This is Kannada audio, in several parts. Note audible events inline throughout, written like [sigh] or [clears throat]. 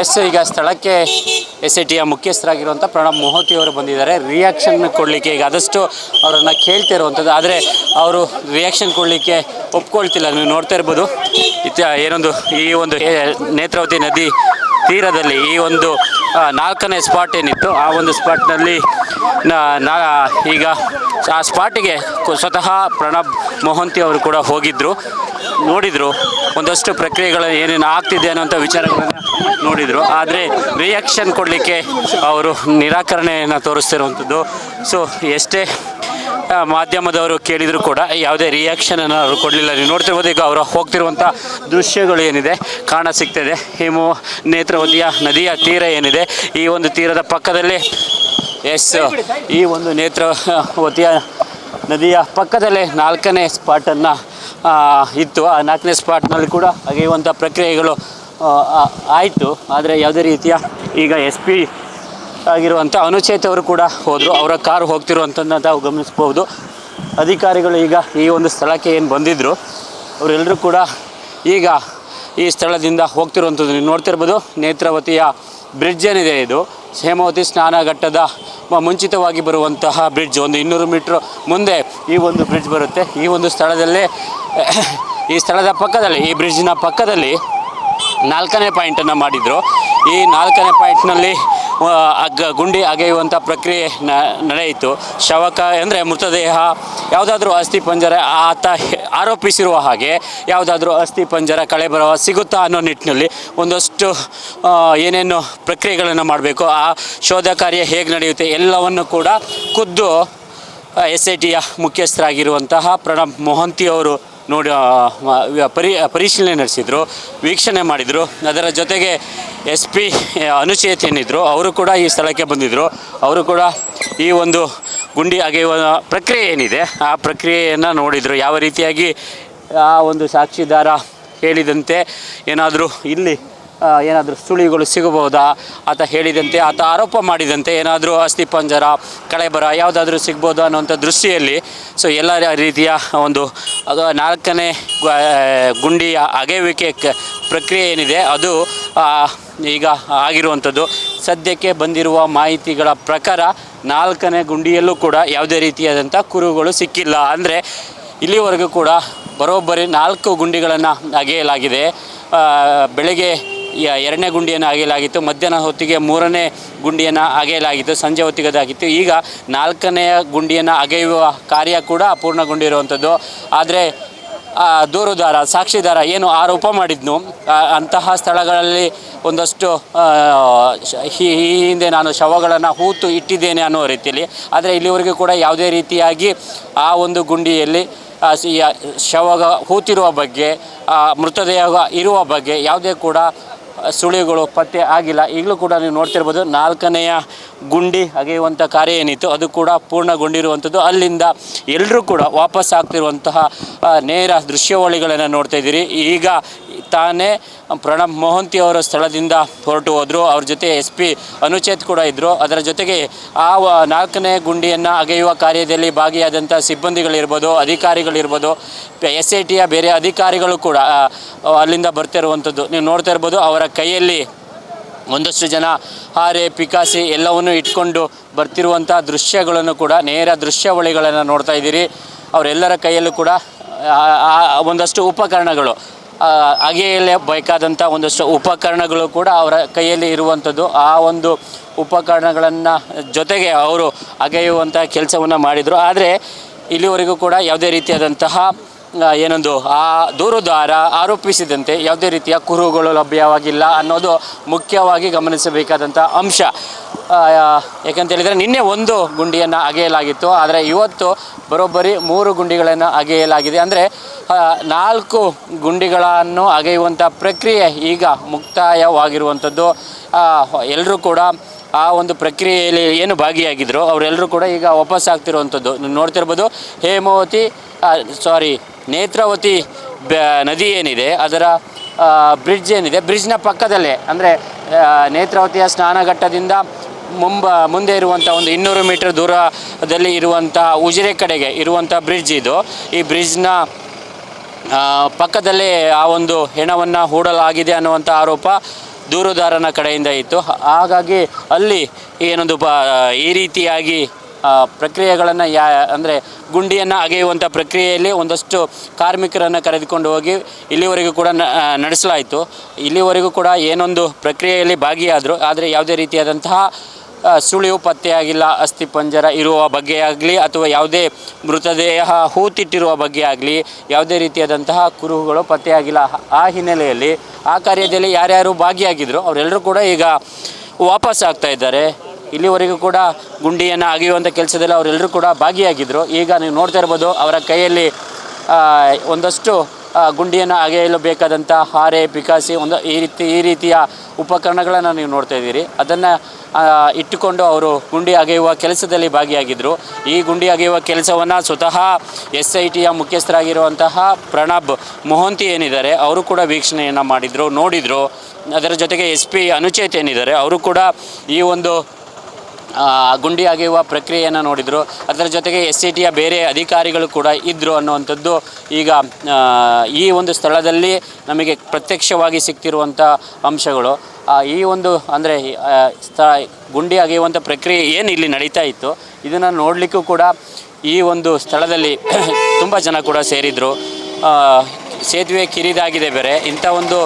ಎಸ್ ಈಗ ಸ್ಥಳಕ್ಕೆ ಎಸ್ ಐ ಟಿಯ ಮುಖ್ಯಸ್ಥರಾಗಿರುವಂಥ ಪ್ರಣಬ್ ಮೊಹತಿ ಅವರು ಬಂದಿದ್ದಾರೆ. ರಿಯಾಕ್ಷನ್ ಕೊಡಲಿಕ್ಕೆ ಈಗ ಆದಷ್ಟು ಅವರನ್ನು ಕೇಳ್ತಾ ಇರುವಂಥದ್ದು ಆದರೆ ಅವರು ರಿಯಾಕ್ಷನ್ ಕೊಡಲಿಕ್ಕೆ ಒಪ್ಕೊಳ್ತಿಲ್ಲ. ನೀವು ನೋಡ್ತಾ ಇರ್ಬೋದು. ಇತ್ತ ಏನೊಂದು ಈ ಒಂದು ನೇತ್ರಾವತಿ ನದಿ ತೀರದಲ್ಲಿ ಈ ಒಂದು ನಾಲ್ಕನೇ ಸ್ಪಾಟ್ ಏನಿತ್ತು. ಆ ಒಂದು ಸ್ಪಾಟ್ನಲ್ಲಿ ನಾ- ಈಗ ಆ ಸ್ಪಾಟಿಗೆ ಸ್ವತಃ ಪ್ರಣಬ್ ಮೊಹಂತಿ ಅವರು ಕೂಡ ಹೋಗಿದ್ದರು ನೋಡಿದರು, ಒಂದಷ್ಟು ಪ್ರಕ್ರಿಯೆಗಳು ಏನೇನು ಆಗ್ತಿದೆ ಅನ್ನೋಂಥ ವಿಚಾರಗಳನ್ನು ನೋಡಿದರು. ಆದರೆ ರಿಯಾಕ್ಷನ್ ಕೊಡಲಿಕ್ಕೆ ಅವರು ನಿರಾಕರಣೆಯನ್ನು ತೋರಿಸ್ತಿರುವಂಥದ್ದು. ಸೊ ಎಷ್ಟೇ ಮಾಧ್ಯಮದವರು ಕೇಳಿದರೂ ಕೂಡ ಯಾವುದೇ ರಿಯಾಕ್ಷನನ್ನು ಅವರು ಕೊಡಲಿಲ್ಲ. ನೀವು ನೋಡ್ತಿರ್ಬೋದು, ಈಗ ಅವರು ಹೋಗ್ತಿರುವಂಥ ದೃಶ್ಯಗಳು ಏನಿದೆ, ಕಾಣ ಸಿಗ್ತದೆ. ಹಿಮು, ನೇತ್ರವತಿಯ ನದಿಯ ತೀರ ಏನಿದೆ, ಈ ಒಂದು ತೀರದ ಪಕ್ಕದಲ್ಲೇ, ಎಸ್, ಈ ಒಂದು ನೇತ್ರವತಿಯ ನದಿಯ ಪಕ್ಕದಲ್ಲೇ ನಾಲ್ಕನೇ ಸ್ಪಾಟನ್ನು ಇತ್ತು. ಆ ನಾಲ್ಕನೇ ಸ್ಪಾಟ್ನಲ್ಲಿ ಕೂಡ ಅಗೆಯುವಂಥ ಪ್ರಕ್ರಿಯೆಗಳು ಆಯಿತು. ಆದರೆ ಯಾವುದೇ ರೀತಿಯ ಈಗ ಎಸ್ ಪಿ ಆಗಿರುವಂಥ ಅನುಚೇತ್ ಅವರು ಕೂಡ ಹೋದರು. ಅವರ ಕಾರು ಹೋಗ್ತಿರುವಂಥದ್ದನ್ನ ತಾವು ಗಮನಿಸ್ಬೋದು ಅಧಿಕಾರಿಗಳು ಈಗ ಈ ಒಂದು ಸ್ಥಳಕ್ಕೆ ಏನು ಬಂದಿದ್ದರು ಅವರೆಲ್ಲರೂ ಕೂಡ ಈಗ ಈ ಸ್ಥಳದಿಂದ ಹೋಗ್ತಿರುವಂಥದ್ದು ನೀವು ನೋಡ್ತಿರ್ಬೋದು. ನೇತ್ರಾವತಿಯ ಬ್ರಿಡ್ಜ್ ಏನಿದೆ ಇದು. ಹೇಮಾವತಿ ಸ್ನಾನಘಟ್ಟದ ಮುಂಚಿತವಾಗಿ ಬರುವಂತಹ ಬ್ರಿಡ್ಜ್. ಒಂದು ಇನ್ನೂರು ಮೀಟ್ರ್ ಮುಂದೆ ಈ ಒಂದು ಬ್ರಿಡ್ಜ್ ಬರುತ್ತೆ. ಈ ಒಂದು ಸ್ಥಳದಲ್ಲೇ, ಈ ಸ್ಥಳದ ಪಕ್ಕದಲ್ಲಿ, ಈ ಬ್ರಿಡ್ಜ್ನ ಪಕ್ಕದಲ್ಲಿ ನಾಲ್ಕನೇ ಪಾಯಿಂಟನ್ನು ಮಾಡಿದರು. ಈ ನಾಲ್ಕನೇ ಪಾಯಿಂಟ್ನಲ್ಲಿ ಅಗ್ಗ, ಗುಂಡಿ ಅಗೆಯುವಂಥ ಪ್ರಕ್ರಿಯೆ ನಡೆಯಿತು. ಶವಕ ಅಂದರೆ ಮೃತದೇಹ, ಯಾವುದಾದ್ರೂ ಅಸ್ಥಿ ಪಂಜರ, ಆತ ಆರೋಪಿಸಿರುವ ಹಾಗೆ ಯಾವುದಾದ್ರೂ ಅಸ್ಥಿ ಪಂಜರ ಕಳೆಬರಹ ಸಿಗುತ್ತಾ ಅನ್ನೋ ನಿಟ್ಟಿನಲ್ಲಿ ಒಂದಷ್ಟು ಏನೇನು ಪ್ರಕ್ರಿಯೆಗಳನ್ನು ಮಾಡಬೇಕು. ಆ ಶೋಧ ಕಾರ್ಯ ಹೇಗೆ ನಡೆಯುತ್ತೆ ಎಲ್ಲವನ್ನು ಕೂಡ ಖುದ್ದು ಎಸ್ ಐ ಟಿಯ ಮುಖ್ಯಸ್ಥರಾಗಿರುವಂತಹ ಪ್ರಣಬ್ ಮೊಹಂತಿ ಅವರು ನೋಡಿ ಪರಿ, ಪರಿಶೀಲನೆ ನಡೆಸಿದರು, ವೀಕ್ಷಣೆ ಮಾಡಿದರು. ಅದರ ಜೊತೆಗೆ ಎಸ್ ಪಿ ಅನುಚೇತ್ ಏನಿದ್ರು, ಅವರು ಕೂಡ ಈ ಸ್ಥಳಕ್ಕೆ ಬಂದಿದ್ದರು ಅವರು ಕೂಡ ಈ ಒಂದು ಗುಂಡಿ ಅಗೆಯುವ ಪ್ರಕ್ರಿಯೆ ಏನಿದೆ, ಆ ಪ್ರಕ್ರಿಯೆಯನ್ನು ನೋಡಿದರು. ಯಾವ ರೀತಿಯಾಗಿ ಆ ಒಂದು ಸಾಕ್ಷಿದಾರ ಹೇಳಿದಂತೆ ಏನಾದರೂ ಇಲ್ಲಿ ಏನಾದರೂ ಸುಳಿಗಳು ಸಿಗಬಹುದಾ ಆತ ಹೇಳಿದಂತೆ, ಆತ ಆರೋಪ ಮಾಡಿದಂತೆ ಏನಾದರೂ ಅಸ್ಥಿಪಂಜರ ಕಳೆಬರ ಯಾವುದಾದ್ರೂ ಸಿಗ್ಬೋದು ಅನ್ನುವಂಥ ದೃಷ್ಟಿಯಲ್ಲಿ, ಸೊ ಎಲ್ಲ ರೀತಿಯ ಒಂದು, ಅದು ನಾಲ್ಕನೇ ಗುಂಡಿಯ ಅಗೆಯುವಿಕೆ ಪ್ರಕ್ರಿಯೆ ಏನಿದೆ, ಅದು ಈಗ ಆಗಿರುವಂಥದ್ದು. ಸದ್ಯಕ್ಕೆ ಬಂದಿರುವ ಮಾಹಿತಿಗಳ ಪ್ರಕಾರ ನಾಲ್ಕನೇ ಗುಂಡಿಯಲ್ಲೂ ಕೂಡ ಯಾವುದೇ ರೀತಿಯಾದಂಥ ಕುರುಗಳು ಸಿಕ್ಕಿಲ್ಲ. ಅಂದರೆ ಇಲ್ಲಿವರೆಗೂ ಕೂಡ ಬರೋಬ್ಬರಿ ನಾಲ್ಕು ಗುಂಡಿಗಳನ್ನು ಅಗೆಯಲಾಗಿದೆ. ಬೆಳಗ್ಗೆ ಎರಡನೇ ಗುಂಡಿಯನ್ನು ಅಗೆಯಲಾಗಿತ್ತು. ಮಧ್ಯಾಹ್ನ ಹೊತ್ತಿಗೆ ಮೂರನೇ ಗುಂಡಿಯನ್ನು ಅಗೆಯಲಾಗಿತ್ತು. ಸಂಜೆ ಹೊತ್ತಿಗೆ ಅದಾಗಿತ್ತು ಈಗ ನಾಲ್ಕನೆಯ ಗುಂಡಿಯನ್ನು ಅಗೆಯುವ ಕಾರ್ಯ ಕೂಡ ಪೂರ್ಣಗೊಂಡಿರುವಂಥದ್ದು ಆದರೆ ದೂರುದಾರ, ಸಾಕ್ಷಿದಾರ ಏನು ಆರೋಪ ಮಾಡಿದ್ನು ಅಂತಹ ಸ್ಥಳಗಳಲ್ಲಿ ಒಂದಷ್ಟು ಈ ಹಿಂದೆ ನಾನು ಶವಗಳನ್ನು ಹೂತು ಇಟ್ಟಿದ್ದೇನೆ ಅನ್ನೋ ರೀತಿಯಲ್ಲಿ. ಆದರೆ ಇಲ್ಲಿವರೆಗೂ ಕೂಡ ಯಾವುದೇ ರೀತಿಯಾಗಿ ಆ ಒಂದು ಗುಂಡಿಯಲ್ಲಿ ಶವ ಹೂತಿರುವ ಬಗ್ಗೆ ಮೃತದೇಹ ಇರುವ ಬಗ್ಗೆ ಯಾವುದೇ ಕೂಡ ಸುಳಿವುಗಳು ಪತ್ತೆ ಆಗಿಲ್ಲ. ಈಗಲೂ ಕೂಡ ನೀವು ನೋಡ್ತಿರ್ಬೋದು, ನಾಲ್ಕನೆಯ ಗುಂಡಿ ಅಗೆಯುವಂಥ ಕಾರ್ಯ ಏನಿತ್ತು, ಅದು ಕೂಡ ಪೂರ್ಣಗೊಂಡಿರುವಂಥದ್ದು. ಅಲ್ಲಿಂದ ಎಲ್ಲರೂ ಕೂಡ ವಾಪಸ್ ಆಗ್ತಿರುವಂತಹ ನೇರ ದೃಶ್ಯಾವಳಿಗಳನ್ನು ನೋಡ್ತಾ ಇದ್ದೀರಿ. ಈಗ ತಾನೇ ಪ್ರಣಬ್ ಮೋಹಂತಿ ಅವರ ಸ್ಥಳದಿಂದ ಹೊರಟು ಹೋದರು. ಅವ್ರ ಜೊತೆ ಎಸ್ ಪಿ ಅನುಚೇತ್ ಕೂಡ ಇದ್ದರು ಅದರ ಜೊತೆಗೆ ಆ ನಾಲ್ಕನೇ ಗುಂಡಿಯನ್ನು ಅಗೆಯುವ ಕಾರ್ಯದಲ್ಲಿ ಭಾಗಿಯಾದಂಥ ಸಿಬ್ಬಂದಿಗಳಿರ್ಬೋದು, ಅಧಿಕಾರಿಗಳಿರ್ಬೋದು, ಎಸ್ ಐ ಟಿಯ ಬೇರೆ ಅಧಿಕಾರಿಗಳು ಕೂಡ ಅಲ್ಲಿಂದ ಬರ್ತಿರುವಂಥದ್ದು ನೀವು ನೋಡ್ತಾ ಇರ್ಬೋದು, ಅವರ ಕೈಯಲ್ಲಿ ಒಂದಷ್ಟು ಜನ ಹಾರೆ, ಪಿಕಾಸಿ ಎಲ್ಲವನ್ನು ಇಟ್ಕೊಂಡು ಬರ್ತಿರುವಂಥ ದೃಶ್ಯಗಳನ್ನು ಕೂಡ, ನೇರ ದೃಶ್ಯಾವಳಿಗಳನ್ನು ನೋಡ್ತಾ ಇದ್ದೀರಿ. ಅವರೆಲ್ಲರ ಕೈಯಲ್ಲೂ ಕೂಡ ಒಂದಷ್ಟು ಉಪಕರಣಗಳು ಆ, ಅಗೆಯಲೇ ಬೇಕಾದಂಥ ಒಂದಷ್ಟು ಉಪಕರಣಗಳು ಕೂಡ ಅವರ ಕೈಯಲ್ಲಿ ಇರುವಂಥದ್ದು ಆ ಒಂದು ಉಪಕರಣಗಳನ್ನು ಜೊತೆಗೆ ಅವರು ಅಗೆಯುವಂಥ ಕೆಲಸವನ್ನು ಮಾಡಿದರು. ಆದರೆ ಇಲ್ಲಿವರೆಗೂ ಕೂಡ ಯಾವುದೇ ರೀತಿಯಾದಂತಹ ಏನೊಂದು, ಆ ದೂರುದಾರ ಆರೋಪಿಸಿದಂತೆ ಯಾವುದೇ ರೀತಿಯ ಕುರುಗಳು ಲಭ್ಯವಾಗಿಲ್ಲ ಅನ್ನೋದು ಮುಖ್ಯವಾಗಿ ಗಮನಿಸಬೇಕಾದಂಥ ಅಂಶ. ಯಾಕಂತೇಳಿದರೆ ನಿನ್ನೆ ಒಂದು ಗುಂಡಿಯನ್ನು ಅಗೆಯಲಾಗಿತ್ತು, ಆದರೆ ಇವತ್ತು ಬರೋಬ್ಬರಿ ಮೂರು ಗುಂಡಿಗಳನ್ನು ಅಗೆಯಲಾಗಿದೆ. ಅಂದರೆ ನಾಲ್ಕು ಗುಂಡಿಗಳನ್ನು ಅಗೆಯುವಂಥ ಪ್ರಕ್ರಿಯೆ ಈಗ ಮುಕ್ತಾಯವಾಗಿರುವಂಥದ್ದು. ಎಲ್ಲರೂ ಕೂಡ ಆ ಒಂದು ಪ್ರಕ್ರಿಯೆಯಲ್ಲಿ ಏನು ಭಾಗಿಯಾಗಿದ್ದರು ಅವರೆಲ್ಲರೂ ಕೂಡ ಈಗ ವಾಪಸ್ ಆಗ್ತಿರುವಂಥದ್ದು ನೋಡ್ತಿರ್ಬೋದು, ಹೇಮಾವತಿ ಸಾರಿ ನೇತ್ರಾವತಿ ನದಿ ಏನಿದೆ, ಅದರ ಬ್ರಿಡ್ಜ್ ಏನಿದೆ ಬ್ರಿಡ್ಜ್ನ ಪಕ್ಕದಲ್ಲೇ, ಅಂದರೆ ನೇತ್ರಾವತಿಯ ಸ್ನಾನಘಟ್ಟದಿಂದ ಮುಂಬ, ಮುಂದೆ ಇರುವಂಥ ಒಂದು ಇನ್ನೂರು ಮೀಟರ್ ದೂರದಲ್ಲಿ ಇರುವಂಥ ಉಜಿರೆ ಕಡೆಗೆ ಇರುವಂಥ ಬ್ರಿಡ್ಜ್ ಇದು. ಈ ಬ್ರಿಡ್ಜ್ನ ಪಕ್ಕದಲ್ಲೇ ಆ ಒಂದು ಹೆಣವನ್ನು ಹೂಡಲಾಗಿದೆ ಅನ್ನುವಂಥ ಆರೋಪ ದೂರುದಾರನ ಕಡೆಯಿಂದ ಇತ್ತು. ಹಾಗಾಗಿ ಅಲ್ಲಿ ಏನೊಂದು ಈ ರೀತಿಯಾಗಿ ಪ್ರಕ್ರಿಯೆಗಳನ್ನು ಯಾ, ಅಂದರೆ ಗುಂಡಿಯನ್ನು ಅಗೆಯುವಂಥ ಪ್ರಕ್ರಿಯೆಯಲ್ಲಿ ಒಂದಷ್ಟು ಕಾರ್ಮಿಕರನ್ನು ಕರೆದುಕೊಂಡು ಹೋಗಿ ಇಲ್ಲಿವರೆಗೂ ಕೂಡ ನಡೆಸಲಾಯಿತು. ಇಲ್ಲಿವರೆಗೂ ಕೂಡ ಏನೊಂದು ಪ್ರಕ್ರಿಯೆಯಲ್ಲಿ ಭಾಗಿಯಾದರು. ಆದರೆ ಯಾವುದೇ ರೀತಿಯಾದಂತಹ ಸುಳಿವು ಪತ್ತೆಯಾಗಿಲ್ಲ ಅಸ್ಥಿಪಂಜರ ಇರುವ ಬಗ್ಗೆ ಆಗಲಿ ಅಥವಾ ಯಾವುದೇ ಮೃತದೇಹ ಹೂತಿಟ್ಟಿರುವ ಬಗ್ಗೆ ಆಗಲಿ, ಯಾವುದೇ ರೀತಿಯಾದಂತಹ ಕುರುಹುಗಳು ಪತ್ತೆಯಾಗಿಲ್ಲ. ಆ ಹಿನ್ನೆಲೆಯಲ್ಲಿ ಆ ಕಾರ್ಯದಲ್ಲಿ ಯಾರ್ಯಾರು ಭಾಗಿಯಾಗಿದ್ದರು ಅವರೆಲ್ಲರೂ ಕೂಡ ಈಗ ವಾಪಸ್ ಆಗ್ತಾ ಇದ್ದಾರೆ. ಇಲ್ಲಿವರೆಗೂ ಕೂಡ ಗುಂಡಿಯನ್ನು ಅಗೆಯುವಂಥ ಕೆಲಸದಲ್ಲಿ ಅವರೆಲ್ಲರೂ ಕೂಡ ಭಾಗಿಯಾಗಿದ್ದರು ಈಗ ನೀವು ನೋಡ್ತಾ ಇರ್ಬೋದು ಅವರ ಕೈಯಲ್ಲಿ ಒಂದಷ್ಟು ಗುಂಡಿಯನ್ನು ಅಗೆಯಲು ಬೇಕಾದಂಥ ಹಾರೆ, ಪಿಕಾಸಿ ಒಂದು ಈ ರೀತಿ, ಈ ರೀತಿಯ ಉಪಕರಣಗಳನ್ನು ನೀವು ನೋಡ್ತಾ ಇದ್ದೀರಿ. ಅದನ್ನು ಇಟ್ಟುಕೊಂಡು ಅವರು ಗುಂಡಿ ಅಗೆಯುವ ಕೆಲಸದಲ್ಲಿ ಭಾಗಿಯಾಗಿದ್ದರು ಈ ಗುಂಡಿ ಅಗೆಯುವ ಕೆಲಸವನ್ನು ಸ್ವತಃ ಎಸ್ ಐ ಟಿಯ ಮುಖ್ಯಸ್ಥರಾಗಿರುವಂತಹ ಪ್ರಣಬ್ ಮೊಹಂತಿ ಏನಿದ್ದಾರೆ, ಅವರು ಕೂಡ ವೀಕ್ಷಣೆಯನ್ನು ಮಾಡಿದರು, ನೋಡಿದರು. ಅದರ ಜೊತೆಗೆ ಎಸ್ ಪಿ ಅನುಚೇತ್ ಏನಿದ್ದಾರೆ, ಅವರು ಕೂಡ ಈ ಒಂದು ಗುಂಡಿ ಅಗೆಯುವ ಪ್ರಕ್ರಿಯೆಯನ್ನು ನೋಡಿದರು. ಅದರ ಜೊತೆಗೆ ಎಸ್ ಸಿ ಟಿಯ ಬೇರೆ ಅಧಿಕಾರಿಗಳು ಕೂಡ ಇದ್ದರು ಅನ್ನುವಂಥದ್ದು ಈಗ ಈ ಒಂದು ಸ್ಥಳದಲ್ಲಿ ನಮಗೆ ಪ್ರತ್ಯಕ್ಷವಾಗಿ ಸಿಗ್ತಿರುವಂಥ ಅಂಶಗಳು. ಈ ಒಂದು ಅಂದರೆ ಸ್ಥ ಗುಂಡಿ ಅಗೆಯುವಂಥ ಪ್ರಕ್ರಿಯೆ ಏನು ಇಲ್ಲಿ ನಡೀತಾ ಇತ್ತು, ಇದನ್ನು ನೋಡಲಿಕ್ಕೂ ಕೂಡ ಈ ಒಂದು ಸ್ಥಳದಲ್ಲಿ [clears throat] ತುಂಬ ಜನ ಕೂಡ ಸೇರಿದರು. ಸೇತುವೆ ಕಿರಿದಾಗಿದೆ ಬೇರೆ. ಇಂಥ ಒಂದು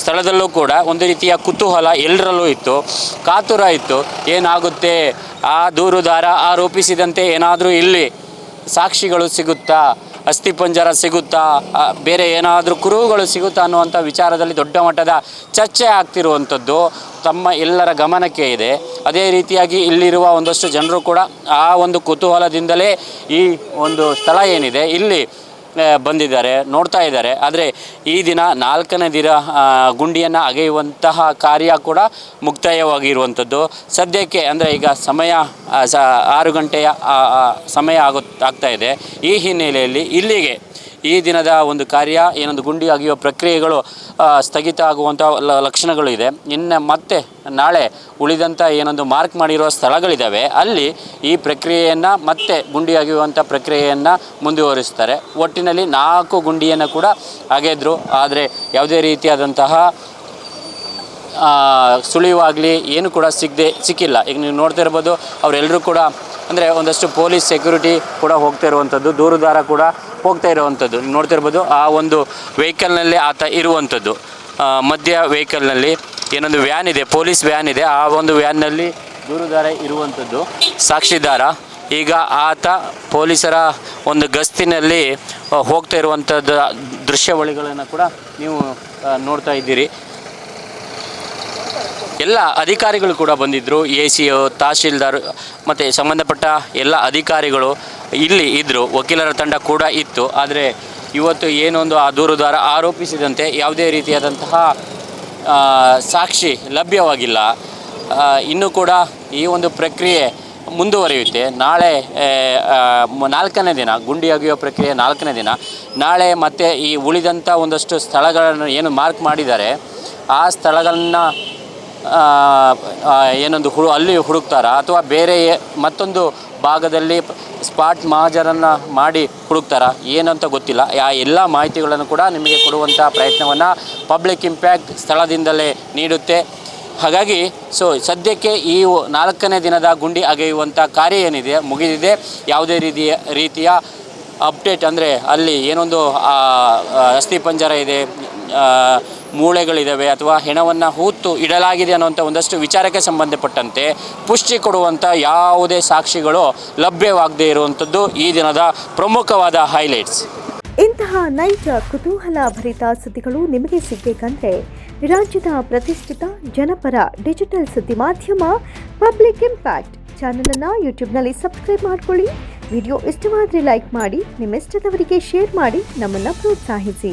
ಸ್ಥಳದಲ್ಲೂ ಕೂಡ ಒಂದು ರೀತಿಯ ಕುತೂಹಲ ಎಲ್ಲರಲ್ಲೂ ಇತ್ತು. ಕಾತುರ ಇತ್ತು. ಏನಾಗುತ್ತೆ? ಆ ದೂರುದಾರ ಆರೋಪಿಸಿದಂತೆ ಏನಾದರೂ ಇಲ್ಲಿ ಸಾಕ್ಷಿಗಳು ಸಿಗುತ್ತಾ? ಅಸ್ಥಿಪಂಜರ ಸಿಗುತ್ತಾ? ಬೇರೆ ಏನಾದರೂ ಕುರುಹುಗಳು ಸಿಗುತ್ತಾ ಅನ್ನುವಂಥ ವಿಚಾರದಲ್ಲಿ ದೊಡ್ಡ ಮಟ್ಟದ ಚರ್ಚೆ ಆಗ್ತಿರುವಂಥದ್ದು ತಮ್ಮ ಎಲ್ಲರ ಗಮನಕ್ಕೆ ಇದೆ. ಅದೇ ರೀತಿಯಾಗಿ ಇಲ್ಲಿರುವ ಒಂದಷ್ಟು ಜನರು ಕೂಡ ಆ ಒಂದು ಕುತೂಹಲದಿಂದಲೇ ಈ ಒಂದು ಸ್ಥಳ ಏನಿದೆ, ಇಲ್ಲಿ ಬಂದಿದ್ದಾರೆ, ನೋಡ್ತಾ ಇದ್ದಾರೆ. ಆದರೆ ಈ ದಿನ ನಾಲ್ಕನೇ ದಿನ ಗುಂಡಿಯನ್ನು ಅಗೆಯುವಂತಹ ಕಾರ್ಯ ಕೂಡ ಮುಕ್ತಾಯವಾಗಿರುವಂಥದ್ದು. ಸದ್ಯಕ್ಕೆ ಅಂದರೆ ಈಗ ಸಮಯ ಆರು ಗಂಟೆಯ ಸಮಯ ಆಗೋ ಇದೆ. ಈ ಹಿನ್ನೆಲೆಯಲ್ಲಿ ಇಲ್ಲಿಗೆ ಈ ದಿನದ ಒಂದು ಕಾರ್ಯ, ಏನೊಂದು ಗುಂಡಿ ಅಗೆಯುವ ಪ್ರಕ್ರಿಯೆಗಳು ಸ್ಥಗಿತ ಆಗುವಂಥ ಲಕ್ಷಣಗಳು ಇದೆ. ಇನ್ನು ಮತ್ತೆ ನಾಳೆ ಉಳಿದಂಥ ಏನೊಂದು ಮಾರ್ಕ್ ಮಾಡಿರುವ ಸ್ಥಳಗಳಿದ್ದಾವೆ ಅಲ್ಲಿ ಈ ಪ್ರಕ್ರಿಯೆಯನ್ನು ಮತ್ತೆ ಗುಂಡಿ ಅಗೆಯುವಂಥ ಪ್ರಕ್ರಿಯೆಯನ್ನು ಮುಂದುವರಿಸ್ತಾರೆ. ಒಟ್ಟಿನಲ್ಲಿ ನಾಲ್ಕು ಗುಂಡಿಯನ್ನು ಕೂಡ ಅಗೆದ್ರು. ಆದರೆ ಯಾವುದೇ ರೀತಿಯಾದಂತಹ ಸುಳಿವಾಗಲಿ ಏನು ಕೂಡ ಸಿಗದೆ, ಸಿಕ್ಕಿಲ್ಲ. ಈಗ ನೀವು ನೋಡ್ತಾ ಇರ್ಬೋದು ಅವರೆಲ್ಲರೂ ಕೂಡ ಅಂದರೆ ಒಂದಷ್ಟು ಪೊಲೀಸ್ ಸೆಕ್ಯೂರಿಟಿ ಕೂಡ ಹೋಗ್ತಾ ಇರುವಂಥದ್ದು, ದೂರುದಾರ ಕೂಡ ಹೋಗ್ತಾ ಇರುವಂಥದ್ದು. ನೀವು ನೋಡ್ತಾ ಇರ್ಬೋದು, ಆ ಒಂದು ವೆಹಿಕಲ್ನಲ್ಲಿ ಆತ ಇರುವಂಥದ್ದು. ಮಧ್ಯ ವೆಹಿಕಲ್ನಲ್ಲಿ ಏನೊಂದು ವ್ಯಾನ್ ಇದೆ, ಪೊಲೀಸ್ ವ್ಯಾನ್ ಇದೆ, ಆ ಒಂದು ವ್ಯಾನ್ನಲ್ಲಿ ದೂರುದಾರ ಇರುವಂಥದ್ದು. ಸಾಕ್ಷಿದಾರ, ಈಗ ಆತ ಪೊಲೀಸರ ಒಂದು ಗಸ್ತಿನಲ್ಲಿ ಹೋಗ್ತಾ ಇರುವಂಥದ್ದು ದೃಶ್ಯಾವಳಿಗಳನ್ನು ಕೂಡ ನೀವು ನೋಡ್ತಾ ಇದ್ದೀರಿ. ಎಲ್ಲ ಅಧಿಕಾರಿಗಳು ಕೂಡ ಬಂದಿದ್ದರು ಎ ಸಿ ತಹಶೀಲ್ದಾರ್ ಮತ್ತು ಸಂಬಂಧಪಟ್ಟ ಎಲ್ಲ ಅಧಿಕಾರಿಗಳು ಇಲ್ಲಿ ಇದ್ದರು ವಕೀಲರ ತಂಡ ಕೂಡ ಇತ್ತು. ಆದರೆ ಇವತ್ತು ಏನೊಂದು ಆ ದೂರುದಾರ ಆರೋಪಿಸಿದಂತೆ ಯಾವುದೇ ರೀತಿಯಾದಂತಹ ಸಾಕ್ಷಿ ಲಭ್ಯವಾಗಿಲ್ಲ. ಇನ್ನೂ ಕೂಡ ಈ ಒಂದು ಪ್ರಕ್ರಿಯೆ ಮುಂದುವರಿಯುತ್ತೆ. ನಾಳೆ ನಾಲ್ಕನೇ ದಿನ, ಗುಂಡಿ ಅಗೆಯುವ ಪ್ರಕ್ರಿಯೆ ನಾಲ್ಕನೇ ದಿನ. ನಾಳೆ ಮತ್ತೆ ಈ ಉಳಿದಂಥ ಒಂದಷ್ಟು ಸ್ಥಳಗಳನ್ನು ಏನು ಮಾರ್ಕ್ ಮಾಡಿದ್ದಾರೆ, ಆ ಸ್ಥಳಗಳನ್ನ ಏನೊಂದು ಹುಡು, ಅಲ್ಲಿ ಹುಡುಕ್ತಾರಾ? ಅಥವಾ ಬೇರೆ ಮತ್ತೊಂದು ಭಾಗದಲ್ಲಿ ಸ್ಪಾಟ್ ಮಹಾಜರನ್ನು ಮಾಡಿ ಹುಡುಕ್ತಾರಾ? ಏನಂತ ಗೊತ್ತಿಲ್ಲ. ಆ ಎಲ್ಲ ಮಾಹಿತಿಗಳನ್ನು ಕೂಡ ನಿಮಗೆ ಕೊಡುವಂಥ ಪ್ರಯತ್ನವನ್ನು ಪಬ್ಲಿಕ್ ಇಂಪ್ಯಾಕ್ಟ್ ಸ್ಥಳದಿಂದಲೇ ನೀಡುತ್ತೆ. ಹಾಗಾಗಿ, ಸೊ, ಸದ್ಯಕ್ಕೆ ಈ ನಾಲ್ಕನೇ ದಿನದ ಗುಂಡಿ ಅಗೆಯುವಂಥ ಕಾರ್ಯ ಏನಿದೆ, ಮುಗಿದಿದೆ. ಯಾವುದೇ ರೀತಿಯ ರೀತಿಯ ಅಪ್ಡೇಟ್ ಅಂದರೆ ಅಲ್ಲಿ ಏನೊಂದು ಅಸ್ಥಿ ಪಂಜರ ಇದೆ ಮೂಳೆಗಳಿದ್ದಾವೆ ಅಥವಾ ಹೆಣವನ್ನು ಹೂತು ಇಡಲಾಗಿದೆ ಅನ್ನುವಂಥ ಒಂದಷ್ಟು ವಿಚಾರಕ್ಕೆ ಸಂಬಂಧಪಟ್ಟಂತೆ ಪುಷ್ಟಿ ಕೊಡುವಂಥ ಯಾವುದೇ ಸಾಕ್ಷಿಗಳು ಲಭ್ಯವಾಗದೇ ಇರುವಂಥದ್ದು ಈ ದಿನದ ಪ್ರಮುಖವಾದ ಹೈಲೈಟ್ಸ್ ಇಂತಹ ನೈಜ ಕುತೂಹಲ ಭರಿತ ಸುದ್ದಿಗಳು ನಿಮಗೆ ಸಿಗಬೇಕಂದ್ರೆ ರಾಜ್ಯದ ಪ್ರತಿಷ್ಠಿತ ಜನಪರ ಡಿಜಿಟಲ್ ಸುದ್ದಿ ಮಾಧ್ಯಮ ಪಬ್ಲಿಕ್ ಇಂಪ್ಯಾಕ್ಟ್ ಚಾನಲನ್ನು ಯೂಟ್ಯೂಬ್ನಲ್ಲಿ ಸಬ್ಸ್ಕ್ರೈಬ್ ಮಾಡ್ಕೊಳ್ಳಿ. ವಿಡಿಯೋ ಇಷ್ಟವಾದರೆ ಲೈಕ್ ಮಾಡಿ, ನಿಮ್ಮಿಷ್ಟದವರಿಗೆ ಶೇರ್ ಮಾಡಿ, ನಮ್ಮನ್ನು ಪ್ರೋತ್ಸಾಹಿಸಿ.